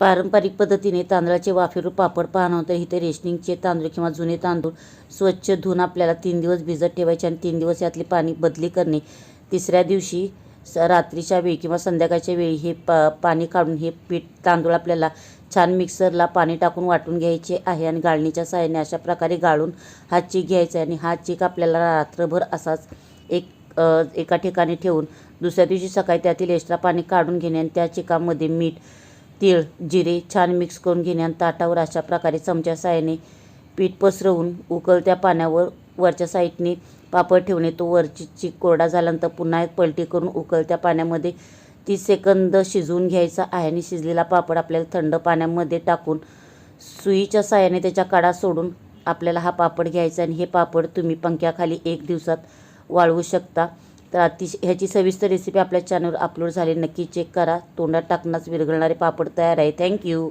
पारंपरिक पद्धतीने तांदळाचे वाफेरू पापड पाहणं इथे रेशनिंगचे तांदूळ किंवा जुने तांदूळ स्वच्छ धुवून आपल्याला तीन दिवस भिजत ठेवायचे आणि तीन दिवस यातली पाणी बदली करणे. तिसऱ्या दिवशी स रात्रीच्या वेळी किंवा संध्याकाळच्या वेळी हे पा पाणी काढून हे पीठ तांदूळ आपल्याला छान मिक्सरला पाणी टाकून वाटून घ्यायचे आहे आणि गाळणीच्या साह्याने अशा प्रकारे गाळून हा चीक घ्यायचा आहे आणि हा चीक आपल्याला रात्रभर असाच एक एका ठिकाणी ठेवून दुसऱ्या दिवशी सकाळी त्यातील एक्स्ट्रा पाणी काढून घेणे आणि त्या चिकामध्ये मीठ तीळ जिरे छान मिक्स करून घेणे आणि ताटावर अशा प्रकारे चमच्या साह्याने पीठ पसरवून उकळत्या पाण्यावर वरच्या साईडने पापड ठेवणे. तो वरची चीक कोरडा झाल्यानंतर पुन्हा एक पलटी करून उकळत्या पाण्यामध्ये तीस सेकंद शिजवून घ्यायचा आहे आणि शिजलेला पापड आपल्याला थंड पाण्यामध्ये टाकून सुईच्या साह्याने त्याच्या काडा सोडून आपल्याला हा पापड घ्यायचा आणि हे पापड तुम्ही पंख्याखाली एक दिवसात वाळवू शकता. तर अतिशय ह्याची सविस्तर रेसिपी आपल्या चॅनलवर अपलोड झाली. नक्की चेक करा. तोंडात टाकण्यास विरघळणारे पापड तयार आहे थँक्यू